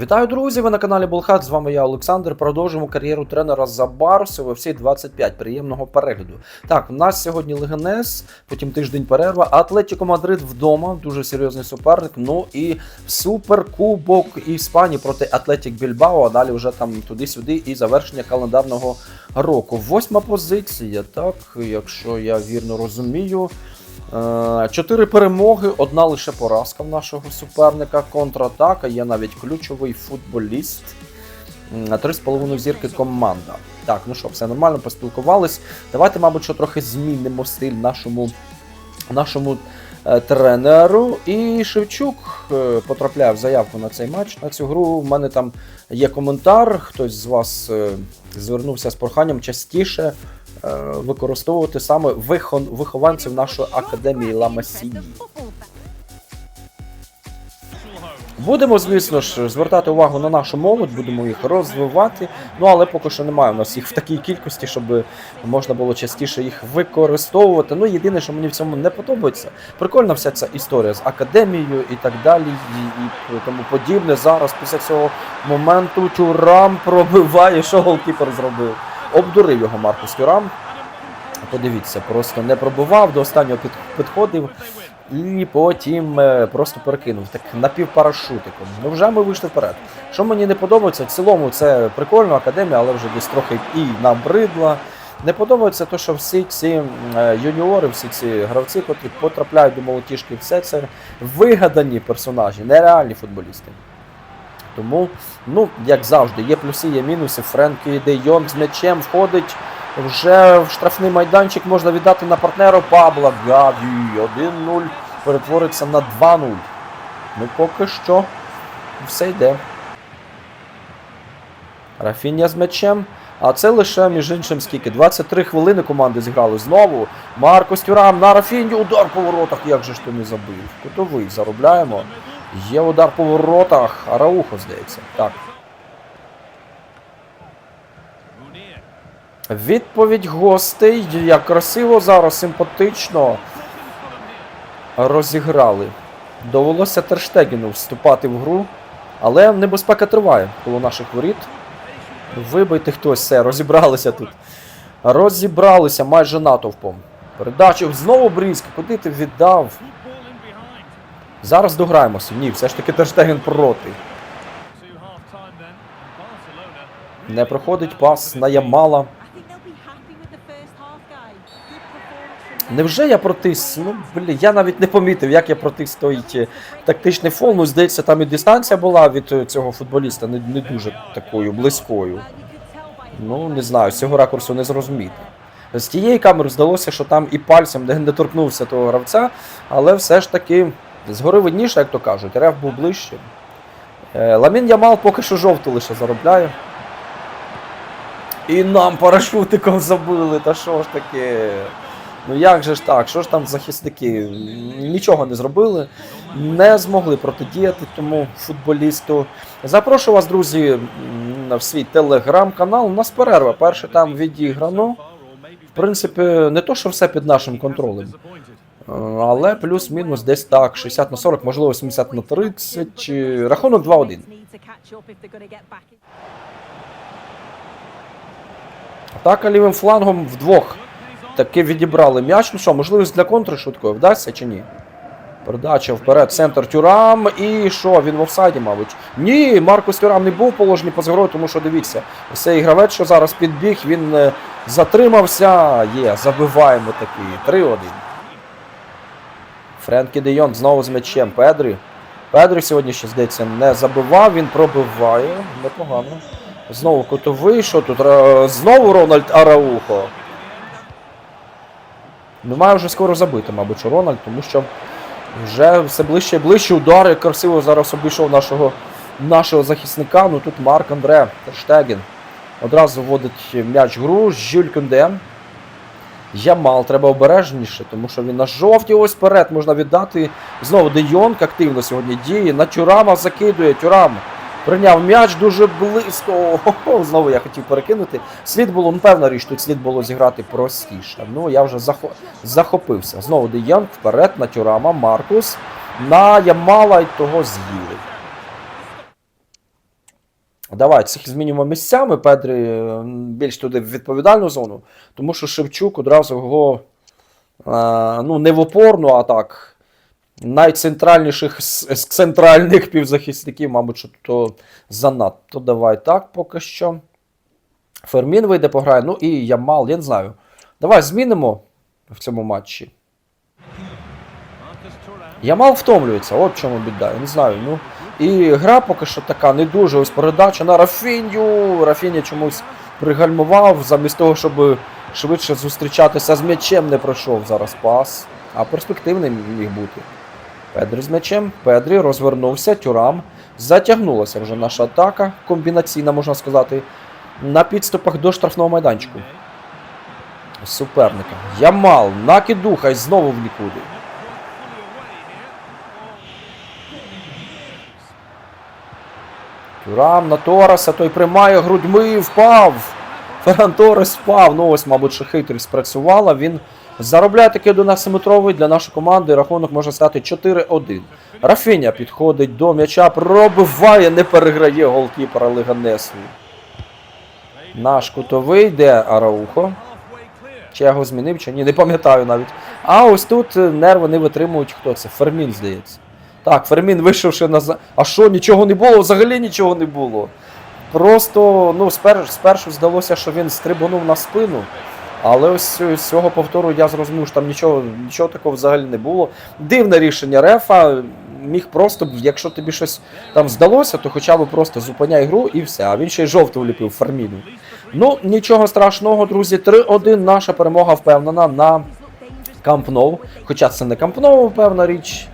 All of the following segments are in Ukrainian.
Вітаю, друзі! Ви на каналі Болхат. З вами я, Олександр. Продовжуємо кар'єру тренера за Барсу в всі 25. Приємного перегляду. Так, у нас сьогодні Легенес, потім тиждень перерва. Атлетіко Мадрид вдома, дуже серйозний суперник. Ну і суперкубок Іспанії проти Атлетік Більбао. А далі вже там туди-сюди і завершення календарного року. Восьма позиція, так, якщо я вірно розумію. Е, Чотири перемоги, одна лише поразка в нашого суперника. Контратака, є навіть ключовий футболіст. Три з половиною зірки команда. Так, ну що, все нормально, поспілкувались. Давайте, мабуть, що трохи змінимо стиль нашому, нашому е, тренеру. І Шевчук е, потрапляє в заявку на цей матч, на цю гру. У мене там є коментар. Хтось з вас звернувся з проханням частіше використовувати саме вихованців нашої академії Ла Масії. Будемо, звісно ж, звертати увагу на нашу молодь, будемо їх розвивати. Ну але поки що немає у нас їх в такій кількості, щоб можна було частіше їх використовувати. Ну єдине, що мені в цьому не подобається, прикольна вся ця історія з академією і так далі, і, і тому подібне. Зараз після цього моменту Тюрам пробиває, що голкіпер зробив. Обдурив його Маркус Тюрам. Подивіться, просто не пробивав, до останнього під, підходив і потім е, просто перекинув так напівпарашутиком. Ну вже ми вийшли вперед. Що мені не подобається, в цілому це прикольно, академія, але вже десь трохи і набридла. Не подобається те, що всі ці е, юніори, всі ці гравці, котрі потрапляють до молотіжки, все це вигадані персонажі, нереальні футболісти. Тому, ну, як завжди, є плюси, є мінуси. Френкі Де Йонг з м'ячем входить. Вже в штрафний майданчик можна віддати на партнера Пабла Гаві. 1-0 перетвориться на 2-0. Ну, поки що все йде. Рафіння з м'ячем. А це лише, між іншим, скільки? 23 хвилини команди зіграли знову. Маркос Тюрам на Рафіню. Удар по воротах. Як же ж ти не забив? Кутовий заробляємо. Є удар по воротах. Араухо, здається. Так. Відповідь гостей. Як красиво зараз, симпатично розіграли. Довелося Терштегіну вступати в гру, але небезпека триває коло наших воріт. Вибийте хтось все, розібралися тут. Розібралися майже натовпом. Передача знову Брізка. Куди ти віддав? Зараз дограємося. Ні, все ж таки Терштеген проти. Не проходить пас на Ямала. Невже я протис? Ну, блін, я навіть не помітив, як я протис той е, тактичний фол. Ну, здається, там і дистанція була від е, цього футболіста не, не дуже такою близькою. Ну, не знаю, з цього ракурсу не зрозуміти. З тієї камери здалося, що там і пальцем не, не торкнувся того гравця, але все ж таки згори видніше, як то кажуть, реф був ближче. Ламін Ямал поки що жовту лише заробляє. І нам парашутиком забили, та що ж таке? Ну як же ж так? Що ж там захисники? Нічого не зробили, не змогли протидіяти тому футболісту. Запрошую вас, друзі, в свій телеграм-канал. У нас перерва. Перше там відіграно. В принципі, не то, що все під нашим контролем. Але плюс-мінус десь так, 60 на 40, можливо, 70 на 30. чи- Рахунок 2-1. Атака лівим флангом вдвох. Таки відібрали м'яч. Ну що, можливість для контри швидкої вдасться чи ні? Передача вперед, центр Тюрам. І що? Він в офсайді, мабуть. Ні, Маркус Тюрам не був положений поза грою, тому що дивіться, цей гравець, що зараз підбіг, він е, затримався. Є, забиваємо такий. 3-1. Френкі Де Йонг знову з м'ячем. Педрі. Педрі сьогодні ще, здається, не забивав, він пробиває. Непогано. Знову кутовий, що тут? Знову Рональд Араухо. Ну, має вже скоро забити, мабуть, Рональд, тому що вже все ближче і ближче удари. Красиво зараз обійшов нашого, нашого захисника. Ну тут Марк Андре Терштеген. Одразу вводить м'яч в гру. Жюль Кюнде. Ямал треба обережніше, тому що він на жовтій ось вперед можна віддати. Знову Де Йонг активно сьогодні діє. На Тюрама закидує. Тюрам прийняв м'яч дуже близько. Знову я хотів перекинути. Слід було, ну, певна річ, тут слід було зіграти простіше. Ну, я вже захо... захопився. Знову Де Йонг вперед на Тюрама. Маркус. На Ямала й того з'їли. Давай, цих змінюємо місцями. Педрі е, більш туди в відповідальну зону, тому що Шевчук одразу його е, ну, не в опорну, а так. Найцентральніших з, центральних півзахисників, мабуть, то занадто. Давай так поки що. Фермін вийде пограє. Ну і Ямал, я не знаю. Давай змінимо в цьому матчі. Ямал втомлюється, от чому біда. Я не знаю. Ну, і гра поки що така не дуже. Ось передача на Рафіню. Рафіня чомусь пригальмував, замість того, щоб швидше зустрічатися з м'ячем, не пройшов зараз пас. А перспективний міг бути. Педрі з м'ячем. Педрі розвернувся, тюрам. Затягнулася вже наша атака, комбінаційна, можна сказати, на підступах до штрафного майданчику. Суперника. Ямал, накидуха і знову в нікуди. Тюрам на Торреса, той приймає грудьми, впав. Ферран Торрес впав. Ну ось, мабуть, що хитрість спрацювала. Він заробляє такий 11-метровий для нашої команди. Рахунок може стати 4-1. Рафіня підходить до м'яча, пробиває, не переграє голкіпера Лиганесу. Наш кутовий, де Араухо. Чи я його змінив, чи ні, не пам'ятаю навіть. А ось тут нерви не витримують хто це? Фермін, здається. Так, Фермін вийшовши на. А що, нічого не було? Взагалі нічого не було. Просто, ну, спер... спершу здалося, що він стрибонув на спину. Але ось з цього повтору я зрозумів, що там нічого, нічого такого взагалі не було. Дивне рішення Рефа. Міг просто, якщо тобі щось там здалося, то хоча б просто зупиняй гру і все. А він ще й жовту вліпив Ферміну. Ну, нічого страшного, друзі. 3-1 наша перемога впевнена на Камп Ноу. Хоча це не Камп Ноу, певна річ.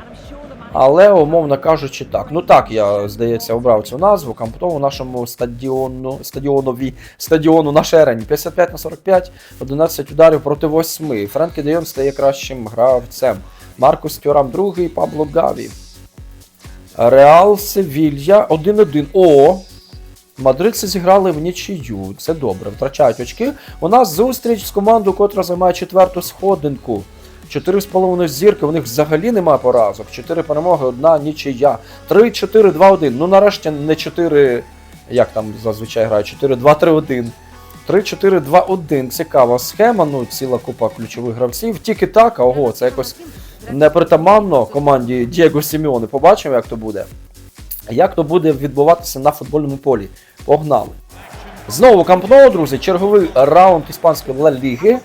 Але, умовно кажучи, так. Ну так, я, здається, обрав цю назву. Камп Ноу нашому стадіону, стадіонові, стадіону на Шерені. 55 на 45, 11 ударів проти 8. Френкі Дейон стає кращим гравцем. Маркус Тюрам другий, Пабло Гаві. Реал Севілья 1-1. О! Мадридці зіграли в нічию. Це добре. Втрачають очки. У нас зустріч з командою, котра займає четверту сходинку. 4,5 зірки, у них взагалі немає поразок. 4 перемоги, одна нічия. 3-4-2-1. Ну нарешті не 4, як там зазвичай грають, 4-2-3-1. 3-4-2-1. Цікава схема. Ну, ціла купа ключових гравців. Тільки так, ого, це якось непритаманно команді Дієго Сіміони. Побачимо, як то буде. Як то буде відбуватися на футбольному полі? Погнали. Знову Камп Ноу, друзі, черговий раунд іспанської Ла Ліги.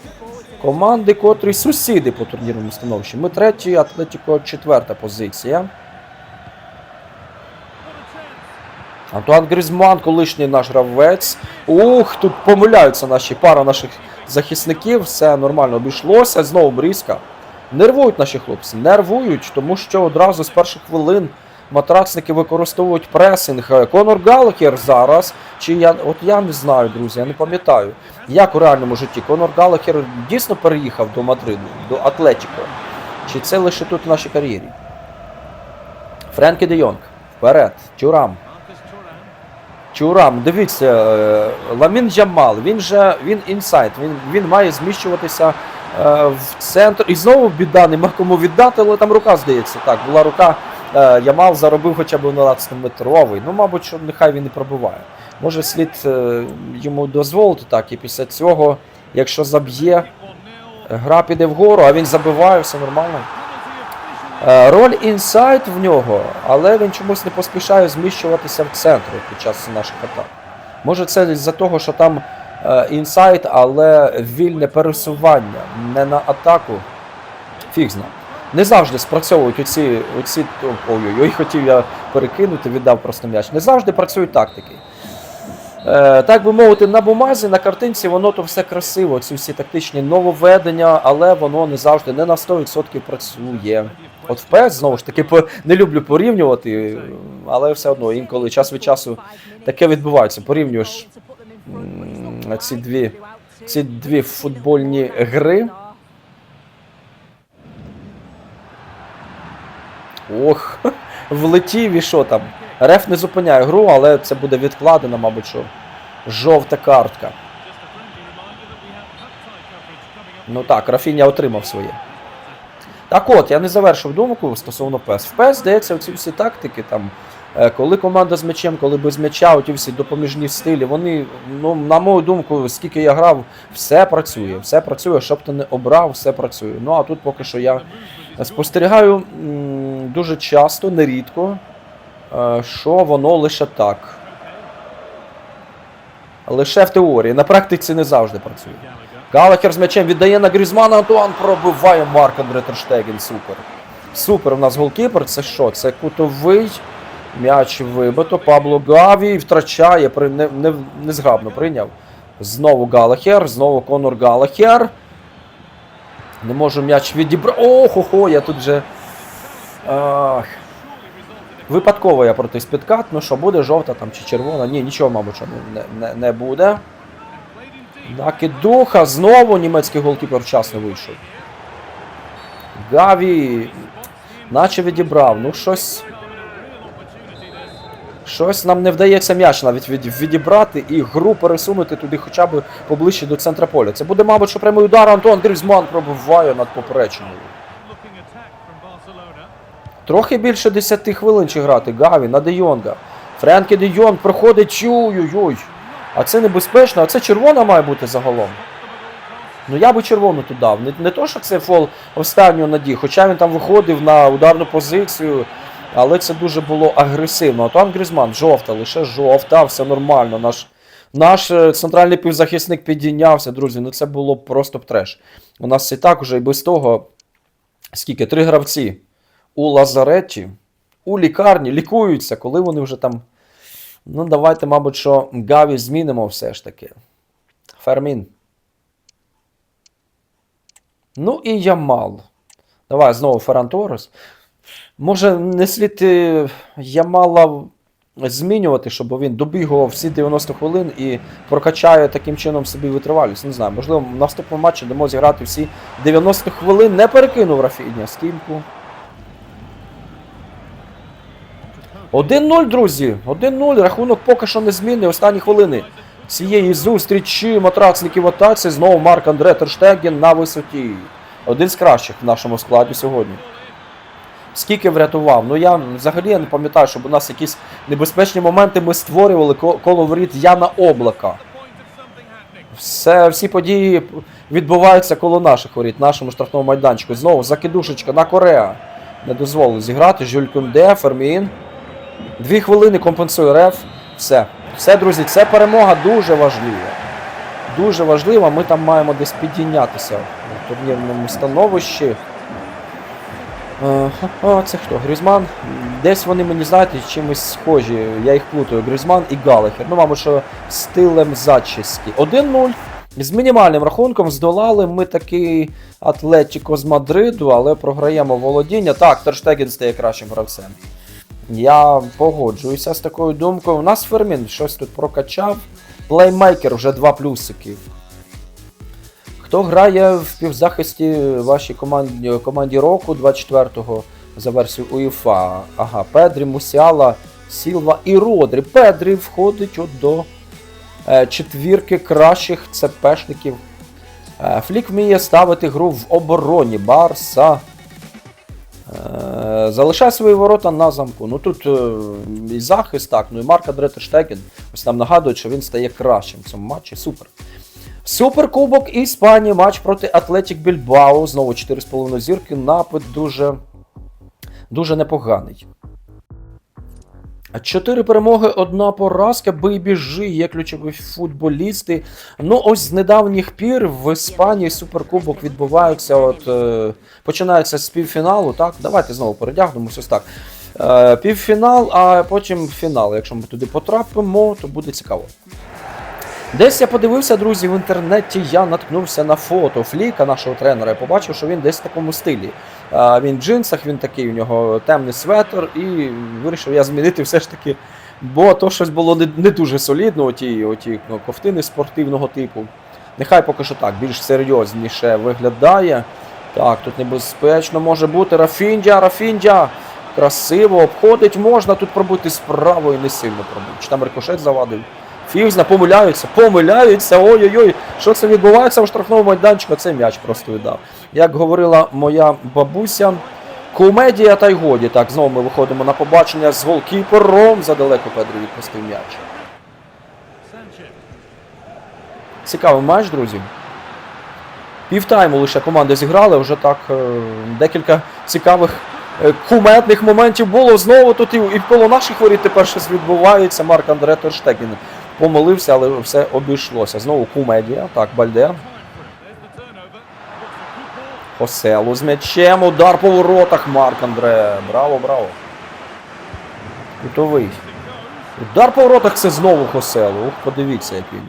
Команди, котрі сусіди по турнірному становищі. Ми треті, Атлетіко четверта позиція. Антуан Грізман, колишній наш гравець. Ух, тут помиляються наші пара наших захисників. Все нормально обійшлося. Знову брізка. Нервують наші хлопці, нервують, тому що одразу з перших хвилин матрацники використовують пресинг. Конор Галлахер зараз. Чи я. От я не знаю, друзі, я не пам'ятаю. Як у реальному житті Конор Галлахер дійсно переїхав до Мадриду, до Атлетіко? Чи це лише тут в нашій кар'єрі? Френкі де Йонг. Вперед. Тюрам. Чурам, дивіться, е, Ламін Джамал, він же він інсайд, він, він має зміщуватися е, в центр. І знову біда, нема кому віддати, але там рука здається. Так, була рука. Е, Ямал заробив хоча б 12-метровий. Ну, мабуть, що нехай він і пробиває. Може слід е, йому дозволити так, і після цього, якщо заб'є, гра піде вгору, а він забиває, все нормально. Е, Роль інсайд в нього, але він чомусь не поспішає зміщуватися в центр під час наших атак. Може, це з-за того, що там інсайд, але вільне пересування не на атаку. Фіг зна. Не завжди спрацьовують оці, оці. Ой-ой-ой, хотів я перекинути, віддав просто м'яч. Не завжди працюють тактики. Е, так би мовити, на бумазі, на картинці воно то все красиво, ці всі тактичні нововведення, але воно не завжди не на 100% працює. От в ПС, знову ж таки, не люблю порівнювати, але все одно інколи час від часу таке відбувається. Порівнюєш ці дві, ці дві футбольні гри. Ох, влетів і що там. Реф не зупиняє гру, але це буде відкладено, мабуть, що жовта картка. Ну так, Рафіня отримав своє. Так от, я не завершив думку стосовно ПЕС. В ПЕС, здається, оці всі тактики там. е, Коли команда з м'ячем, коли без м'яча, оті всі допоміжні стилі, вони, ну, на мою думку, скільки я грав, все працює. Все працює, щоб ти не обрав, все працює. Ну а тут поки що я спостерігаю дуже часто, нерідко, е, що воно лише так. Лише в теорії. На практиці не завжди працює. Галахер з м'ячем віддає на Грізмана, Антуан пробиває Марк Андре Терштеген. Супер. Супер у нас голкіпер. Це що? Це кутовий. М'яч вибито. Пабло Гаві втрачає, не, не, незграбно прийняв. Знову Галахер, знову Конор Галахер. Не можу м'яч відібрати. Охо-хо, я тут вже. Ах. Випадково я проти спідкат. Ну що, буде жовта там чи червона? Ні, нічого, мабуть, не, не, не буде. Накидуха, знову німецький голкіпер вчасно вийшов. Гаві. Наче відібрав. Ну щось. Щось нам не вдається м'яч навіть від, відібрати і гру пересунути туди хоча б поближче до центра поля. Це буде, мабуть, що прямий удар. Антон Грізман пробиває над поперечиною. Трохи більше 10 хвилин чи грати. Гаві на Де Йонга. Френкі Де Йонг проходить. Ой-ой-ой. А це небезпечно, а це червона має бути загалом. Ну я би червону тут дав. Не, не то, що це фол останнього надії, хоча він там виходив на ударну позицію, але це дуже було агресивно. А там Грізман, жовта, лише жовта, все нормально. Наш, наш е, центральний півзахисник підійнявся, друзі. Ну це було просто треш. У нас і так уже і без того, скільки три гравці у лазареті, у лікарні лікуються, коли вони вже там. Ну, давайте, мабуть, що Гаві змінимо все ж таки. Фермін. Ну і Ямал. Давай знову Ферран Торрес. Може, не слід е, Ямала змінювати, щоб він добігував всі 90 хвилин і прокачає таким чином собі витривалість. Не знаю, можливо, в наступному матчі дамо зіграти всі 90 хвилин. Не перекинув Рафіня стінку. 1-0, друзі. 1-0. Рахунок поки що не змінний. Останні хвилини цієї зустрічі матрацників в атаці. Знову Марк Андре Терштеген на висоті. Один з кращих в нашому складі сьогодні. Скільки врятував? Ну я взагалі я не пам'ятаю, щоб у нас якісь небезпечні моменти ми створювали коло воріт Яна Облака. Все, всі події відбуваються коло наших воріт, нашому штрафному майданчику. Знову закидушечка на Кореа. Не дозволили зіграти. Жюль Кунде, Фермін. Дві хвилини компенсує реф. Все. Все, друзі, це перемога дуже важлива. Дуже важлива. Ми там маємо десь підійнятися в турнірному становищі. Е, А, це хто? Грізман. Десь вони мені, знаєте, чимось схожі. Я їх плутаю. Грізман і Галахер. Ну, мабуть, що стилем зачіски. 1-0. З мінімальним рахунком здолали ми такий Атлетіко з Мадриду, але програємо володіння. Так, Терштеген стає кращим гравцем. Я погоджуюся з такою думкою. У нас Фермін щось тут прокачав. Плеймейкер вже два плюсики. Хто грає в півзахисті вашій команді, команді року 24-го за версією УЄФА? Ага, Педрі, Мусіала, Сілва і Родрі. Педрі входить от до е, четвірки кращих ЦПшників. Е, Флік вміє ставити гру в обороні. Барса. Е, Залишає свої ворота на замку. Ну тут е, і захист, так, ну і Марка Дретештекен. Ось там нагадують, що він стає кращим в цьому матчі. Супер. Суперкубок Іспанії, матч проти Атлетік Більбао. Знову 4,5 зірки. Напад дуже, дуже непоганий. Чотири перемоги, одна поразка. Бий біжи, є ключові футболісти. Ну, ось з недавніх пір в Іспанії суперкубок відбувається. От е, починається з півфіналу. Так, давайте знову передягнемося. Так. Е, півфінал, а потім фінал. Якщо ми туди потрапимо, то буде цікаво. Десь я подивився, друзі, в інтернеті я наткнувся на фото Фліка, нашого тренера, і побачив, що він десь в такому стилі. Він в джинсах, він такий, у нього темний светр, і вирішив я змінити все ж таки, бо то щось було не, не дуже солідно, оті, оті ну, ковтини спортивного типу. Нехай поки що так, більш серйозніше виглядає. Так, тут небезпечно може бути. Рафіндя, Рафіндя! Красиво обходить, можна тут пробити справа і не сильно пробити. Чи там рикошет завадив? Фігзна помиляються, помиляються. Ой-ой-ой, що це відбувається у штрафному майданчику? Це м'яч просто віддав. Як говорила моя бабуся, комедія та й годі. Так, знову ми виходимо на побачення з голкіпером. Задалеко Педрі відпустив м'яч. Цікавий матч, друзі. Півтайму лише команди зіграли, вже так е, декілька цікавих е, куметних моментів було. Знову тут і коло наших воріт тепер щось відбувається. Марк Андре Терштегін помилився, але все обійшлося. Знову кумедія. Так, Бальде. Хоселу з м'ячем. Удар по воротах. Марк Андре. Браво, браво. Кутовий. Удар по воротах це знову Хоселу. Подивіться, як він.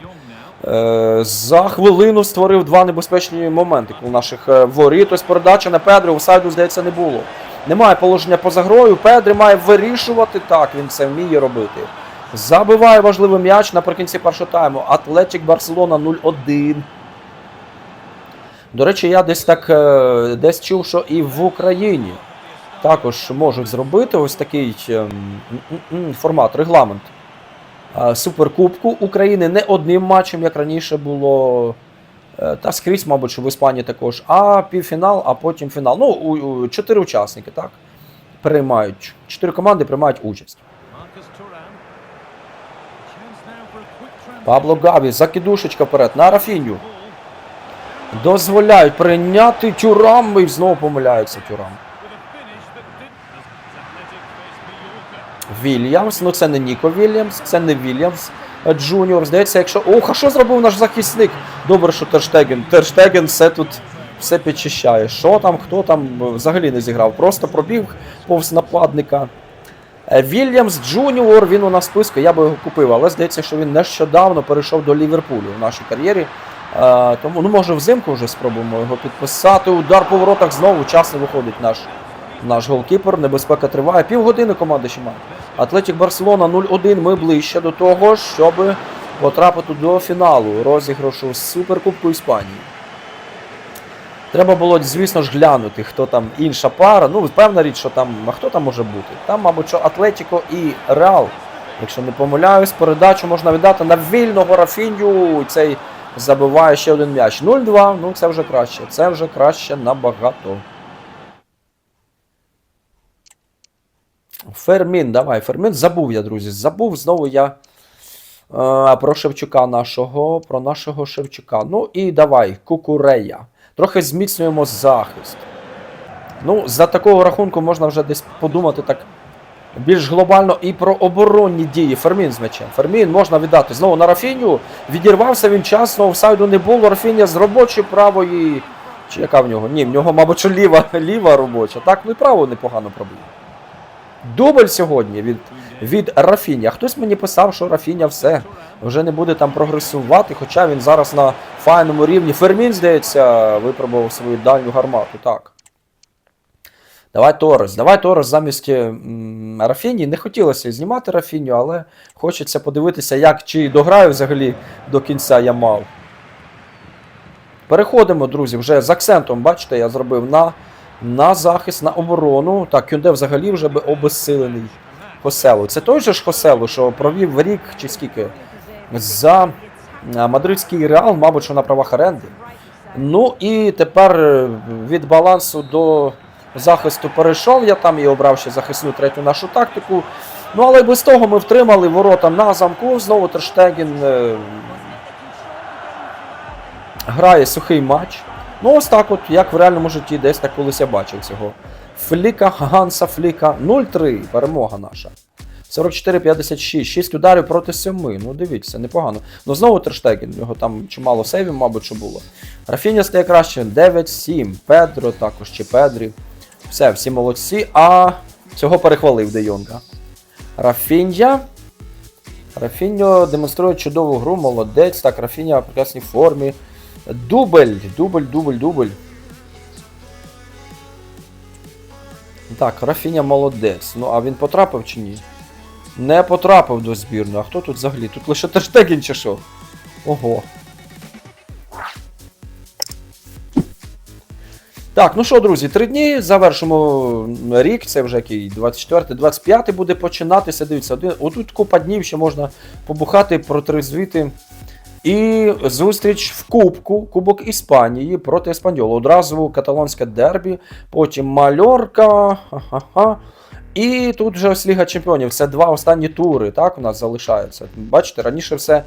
Е, За хвилину створив два небезпечні моменти у наших е, воріт. Ось передача на Педрі, офсайду, здається, не було. Немає положення поза грою. Педрі має вирішувати. Так, він це вміє робити. Забиває важливий м'яч наприкінці першого тайму. Атлетик Барселона 0-1. До речі, я десь так е, десь чув, що і в Україні також можуть зробити ось такий м, формат, регламент. Е, Суперкубку України не одним матчем, як раніше було. е, Та скрізь, мабуть, що в Іспанії також. А півфінал, а потім фінал. Ну, чотири учасники, так? Приймають. Чотири команди приймають участь. Пабло Гаві, закидушечка вперед на Рафіню. Дозволяють прийняти тюрам і знову помиляються тюрам. Вільямс, ну це не Ніко Вільямс, це не Вільямс Джуніор. Здається, якщо. Ох, а що зробив наш захисник? Добре, що Терштеген. Терштеген все тут все підчищає. Що там, хто там е, взагалі не зіграв. Просто пробіг повз нападника. Е, Вільямс Джуніор, він у нас в списку, я би його купив, але здається, що він нещодавно перейшов до Ліверпулю в нашій кар'єрі. Е, тому, ну, може, взимку вже спробуємо його підписати. Удар по воротах знову часно виходить наш, наш голкіпер. Небезпека триває. Півгодини команда ще має. Атлетік Барселона 0-1. Ми ближче до того, щоб потрапити до фіналу розіграшу Суперкубку Іспанії. Треба було, звісно ж, глянути, хто там інша пара. Ну, певна річ, що там. А хто там може бути? Там, мабуть, що Атлетіко і Реал. Якщо не помиляюсь, передачу можна віддати на вільного Рафіню. Цей забиває ще один м'яч. 0-2. Ну це вже краще. Це вже краще набагато. Фермін, давай, Фермін. Забув я, друзі. Забув знову я е, про Шевчука нашого. Про нашого Шевчука. Ну і давай, Кукурея. Трохи зміцнюємо захист. Ну, за такого рахунку можна вже десь подумати так більш глобально і про оборонні дії. Фермін з м'ячем. Фермін можна віддати знову на Рафіню. Відірвався він часно, офсайду не було. Рафіня з робочої правої. Чи яка в нього? Ні, в нього, мабуть, ліва, ліва робоча. Так, ну і право непогано пробив. Дубль сьогодні від, від Рафіня. Хтось мені писав, що Рафіня все вже не буде там прогресувати, хоча він зараз на файному рівні. Фермін, здається, випробував свою дальню гармату. Так. Давай Торres. Давай Торres замість Рафіні. Не хотілося знімати Рафіню, але хочеться подивитися, як чи дограю взагалі до кінця я мав. Переходимо, друзі, вже з акцентом, бачите, я зробив на, на захист, на оборону. Так, Кюнде взагалі вже би обезсилений Хоселу. Це той же ж Хоселу, що провів рік чи скільки за мадридський реал, мабуть, що на правах оренди. Ну і тепер е, від балансу до захисту перейшов. Я там і обрав ще захисну третю нашу тактику. Ну, але без того ми втримали ворота на замку. Знову Терштеген е, грає сухий матч. Ну, ось так, от, як в реальному житті, десь так колись я бачив цього. Фліка, Ганса Фліка 0-3. Перемога наша. 44-56, 6 ударів проти 7. Ну, дивіться, непогано. Ну, знову Терштеген, в нього там чимало сейвів, мабуть, що було. Рафіня стає краще 9-7. Педро також чи Педрі. Все, всі молодці. А цього перехвалив Де Йонга. Рафінья. Рафіньо демонструє чудову гру, молодець. Так, Рафіня в прекрасній формі. Дубль, дубль, дубль, дубль. Так, Рафіня молодець. Ну, а він потрапив чи ні? Не потрапив до збірної. А хто тут взагалі? Тут лише Терштегін чи що? Ого. Так, ну що, друзі, три дні завершимо рік. Це вже який 24 25 буде починатися. Дивіться, один, отут купа днів ще можна побухати, протрезвіти. І зустріч в Кубку, Кубок Іспанії проти Еспаньолу. Одразу каталонське дербі, потім Мальорка. Ха-ха-ха. І тут вже ось Ліга Чемпіонів. Це два останні тури, так, у нас залишаються. Бачите, раніше все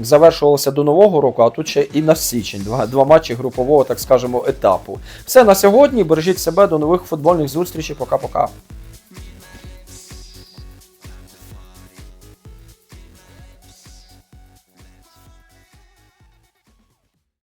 завершувалося до Нового року, а тут ще і на січень. Два, два матчі групового, так скажемо, етапу. Все на сьогодні. Бережіть себе, до нових футбольних зустрічей. Пока-пока.